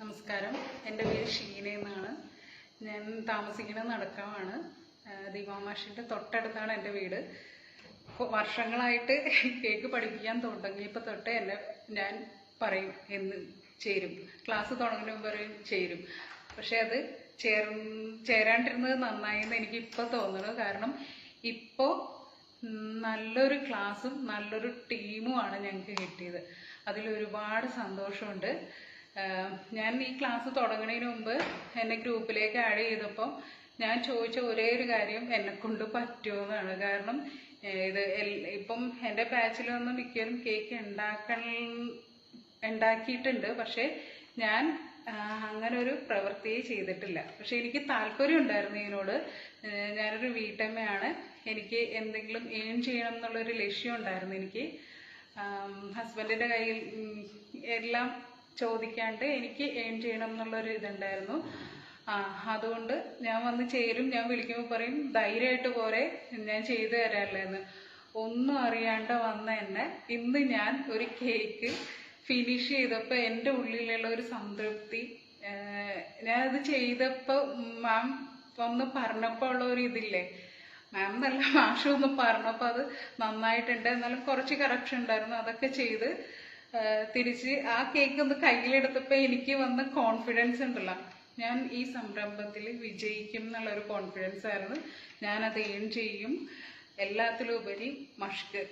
നമസ്കാരം. എന്റെ പേര് ഷീന എന്നാണ്. ഞാൻ താമസിക്കുന്നത് നടക്കാവാണ്. ദീപാമാഷിന്റെ തൊട്ടടുത്താണ് എന്റെ വീട്. വർഷങ്ങളായിട്ട് കേക്ക് പഠിപ്പിക്കാൻ തുടങ്ങിയപ്പോൾ തൊട്ട് എന്നെ ഞാൻ പറയും എന്ന് ചേരും. ക്ലാസ് തുടങ്ങുന്ന മുമ്പ് പറയും ചേരും. പക്ഷെ അത് ചേർ ചേരാണ്ടിരുന്നത് നന്നായി എന്ന് എനിക്ക് ഇപ്പോൾ തോന്നുന്നു കാരണം ഇപ്പോൾ നല്ലൊരു ക്ലാസ്സും നല്ലൊരു ടീമുമാണ് ഞങ്ങൾക്ക് കിട്ടിയത്. അതിൽ ഒരുപാട് സന്തോഷമുണ്ട്. ഞാൻ ഈ ക്ലാസ് തുടങ്ങുന്നതിന് മുമ്പ് എന്നെ ഗ്രൂപ്പിലേക്ക് ആഡ് ചെയ്തപ്പോൾ ഞാൻ ചോദിച്ച ഒരേ ഒരു കാര്യം എന്നെ കൊണ്ട് പറ്റുമോ എന്നാണ് കാരണം ഇത് ഇപ്പം എന്റെ ബാച്ചിൽ വന്ന് മിക്കവരും കേക്ക് ഉണ്ടാക്കൽ ഉണ്ടാക്കിയിട്ടുണ്ട്. പക്ഷേ ഞാൻ അങ്ങനെ ഒരു പ്രവൃത്തിയെ ചെയ്തിട്ടില്ല. പക്ഷെ എനിക്ക് താല്പര്യം ഉണ്ടായിരുന്നു ഇതിനോട്. ഞാനൊരു വീട്ടമ്മയാണ്. എനിക്ക് എന്തെങ്കിലും ഏൺ ചെയ്യണം എന്നുള്ളൊരു ലക്ഷ്യം ഉണ്ടായിരുന്നു എനിക്ക്. ഹസ്ബൻഡിന്റെ കയ്യിൽ എല്ലാം ചോദിക്കാണ്ട് എനിക്ക് ഏൺ ചെയ്യണം എന്നുള്ളൊരു ഇതുണ്ടായിരുന്നു. ആ അതുകൊണ്ട് ഞാൻ വന്ന് ചേരും ഞാൻ വിളിക്കുമ്പോൾ പറയും ധൈര്യമായിട്ട് പോരെ ഞാൻ ചെയ്തു തരാമല്ലേന്ന് ഒന്നും അറിയാണ്ട് വന്ന എന്നെ ഇന്ന് ഞാൻ ഒരു കേക്ക് ഫിനിഷ് ചെയ്തപ്പോൾ എന്റെ ഉള്ളിലുള്ള ഒരു സംതൃപ്തി ഞാൻ ഞാനത് ചെയ്തപ്പോൾ മാം വന്ന് പറഞ്ഞപ്പോൾ ഉള്ള ഒരു ഇതില്ലേ? മാം നല്ല മാഷൊന്ന് പറഞ്ഞപ്പോൾ അത് നന്നായിട്ടുണ്ട്. എന്നാലും കുറച്ച് കറക്ഷൻ ഉണ്ടായിരുന്നു. അതൊക്കെ ചെയ്ത് തിരിച്ച് ആ കേക്ക് ഒന്ന് കയ്യിലെടുത്തപ്പോൾ എനിക്ക് വന്ന കോൺഫിഡൻസ് ഉണ്ടല്ലോ. ഞാൻ ഈ സംരംഭത്തിൽ വിജയിക്കും എന്നുള്ളൊരു കോൺഫിഡൻസ് ആയിരുന്നു. ഞാനത് ഏൺ ചെയ്യും. എല്ലാത്തിലും ഉപരി മഷ്ക്